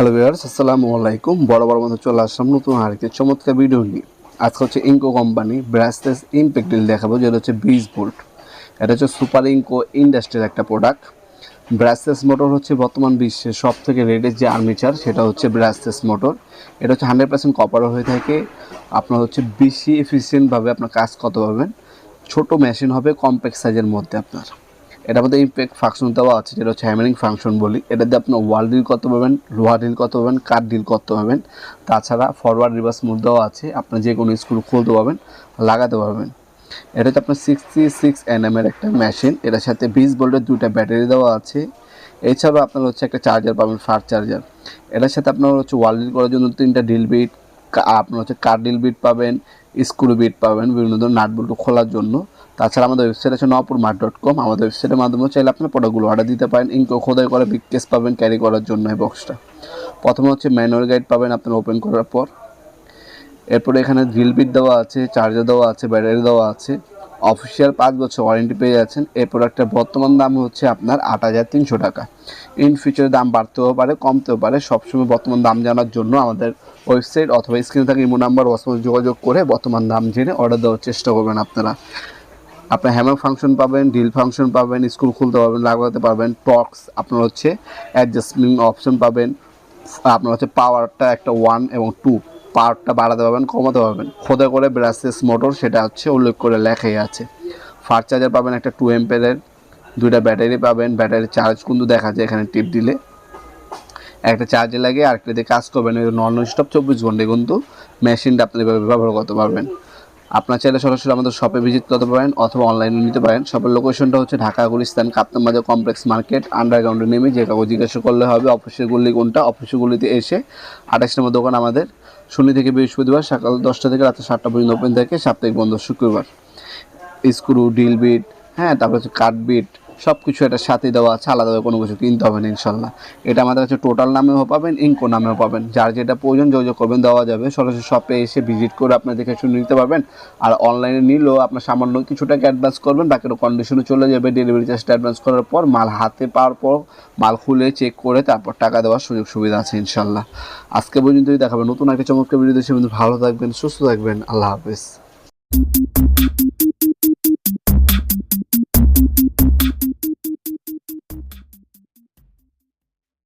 Hello viewers, আসসালামু আলাইকুম। বড় বড় মতো চলে আসলাম নতুন আরেকটি চমৎকার ভিডিও নিয়ে। আজকে হচ্ছে Ingco company brushless impact drill দেখাবো, যেটা হচ্ছে বিশ ভোল্ট এটা হচ্ছে সুপার ইনকো ইন্ডাস্ট্রির একটা প্রোডাক্ট ব্রাসলেস মোটর হচ্ছে বর্তমান বিশ্বের সব থেকে রেটের যে আর্মিচার সেটা হচ্ছে ব্রাসলেস মোটর এটা হচ্ছে হান্ড্রেড পার্সেন্ট কপারও হয়ে থাকে। আপনার হচ্ছে বেশি এফিসিয়েন্টভাবে আপনার কাজ কত পাবেন ছোটো মেশিন হবে কম্প্যাক্ট সাইজের মধ্যে আপনার। এটার মধ্যে ইম্প্যাক্ট ফাংশন দেওয়া আছে, যেটা হচ্ছে হ্যামারিং ফাংশন বলি। এটা দিয়ে আপনি ওয়াল ডিল করতে পারবেন, লোহা ডিল করতে পারবেন, কাঠ ডিল করতে পারবেন। তাছাড়া ফরওয়ার্ড রিভার্স মুড দেওয়া আছে, আপনি যে কোনো স্ক্রু খুলতে পারবেন, লাগাতে পারবেন। এটা হচ্ছে আপনার সিক্সটি সিক্স এনএম এর একটা মেশিন এটার সাথে বিশ ভোল্টের দুইটা ব্যাটারি দেওয়া আছে। এছাড়াও আপনার হচ্ছে একটা চার্জার পাবেন ফার চার্জার এটার সাথে আপনার হচ্ছে ওয়াল ডিল করার জন্য তিনটা ডিল বিট আপনার হচ্ছে কার ডিল বিট পাবেন স্ক্রু বিট পাবেন, বিভিন্ন ধরনের নাট বল্টু খোলার জন্য। তাছাড়া আমাদের ওয়েবসাইট আছে নপুর মার্ট ডট কম আমাদের ওয়েবসাইটের মাধ্যমে চাইলে আপনার প্রোডাক্টগুলো অর্ডার দিতে পারেন। ইনকো খোদাই করে বিগ কেস পাবেন ক্যারি করার জন্য এই বক্সটা প্রথমে হচ্ছে ম্যানুয়াল গাইড পাবেন আপনার ওপেন করার পর। এরপরে এখানে ড্রিল বিট দেওয়া আছে চার্জার দেওয়া আছে ব্যাটারি দেওয়া আছে। অফিসিয়াল পাঁচ বছর ওয়ারেন্টি পেয়ে যাচ্ছেন। এই প্রোডাক্টের বর্তমান দাম হচ্ছে আপনার আট হাজার তিনশো টাকা। ইন ফিউচারে দাম বাড়তেও পারে, কমতেও পারে। সবসময় বর্তমান দাম জানার জন্য আমাদের ওয়েবসাইট অথবা স্ক্রিনে থাকা ইমো নাম্বার ওয়াসমাস যোগাযোগ করে বর্তমান দাম জেনে অর্ডার দেওয়ার চেষ্টা করবেন আপনারা। আপনার হ্যামার ফাংশন পাবেন ডিল ফাংশন পাবেন স্ক্রু খুলতে পারবেন, লাগাতে পারবেন টক্স আপনার হচ্ছে অ্যাডজাস্টমেন্ট অপশন পাবেন, আপনার হচ্ছে পাওয়ারটা একটা ওয়ান এবং টু পাওয়ারটা বাড়াতে পারবেন, কমাতে পারবেন। খোদা করে ব্রাসেস মোটর সেটা হচ্ছে উল্লেখ করে লেখাই আছে। ফার চার্জার পাবেন একটা টু এম্পেয়ারের দুইটা ব্যাটারি পাবেন ব্যাটারি চার্জ কিন্তু দেখা যায় এখানে টিপ দিলে। একটা চার্জে লাগে আরেকটা দিয়ে কাজ করবেন নন স্টপ চব্বিশ ঘন্টায় কিন্তু মেশিনটা আপনি ব্যবহার করতে পারবেন। আপনার চাইলে সরাসরি আমাদের শপে ভিজিট করতে পারেন অথবা অনলাইনে নিতে পারেন। শপের লোকেশনটা হচ্ছে ঢাকা গুলিস্তান, কাপ্তান বাজার কমপ্লেক্স মার্কেট আন্ডারগ্রাউন্ডে নেমে যে কাউকে জিজ্ঞাসা করলে হবে অফিসের গুলি কোনটা অফিসের গুলিতে এসে আঠাশ নম্বর দোকান আমাদের। শনি থেকে বৃহস্পতিবার সকাল দশটা থেকে রাত্রে সাতটা পর্যন্ত ওপেন থাকে, সাপ্তাহিক বন্ধ শুক্রবার। স্ক্রু ডিল বিট হ্যাঁ তারপর হচ্ছে কাঠ বিট সব কিছু এটার সাথে দেওয়া আছে আলাদাভাবে কোনো কিছু কিনতে হবে না, ইনশাল্লাহ। এটা আমাদের কাছে টোটাল নামেও পাবেন ইনকো নামেও পাবেন। যার যেটা প্রয়োজন যোগাযোগ করবেন, দেওয়া যাবে। সরাসরি শপে এসে ভিজিট করে আপনার দেখে শুনে নিতে পারবেন। আর অনলাইনে নিলেও আপনার সামান্য কিছু টাকা অ্যাডভান্স করবেন, বাকিটা কন্ডিশনে চলে যাবে ডেলিভারি চার্জটা অ্যাডভান্স করার পর, মাল হাতে পাওয়ার পর, মাল খুলে চেক করে তারপর টাকা দেওয়ার সুযোগ সুবিধা আছে, ইনশাল্লাহ। আজকে পর্যন্তই দেখাবেন নতুন একটা চমৎকার ভিডিও দেশে ভালো থাকবেন, সুস্থ থাকবেন। আল্লাহ হাফেজ।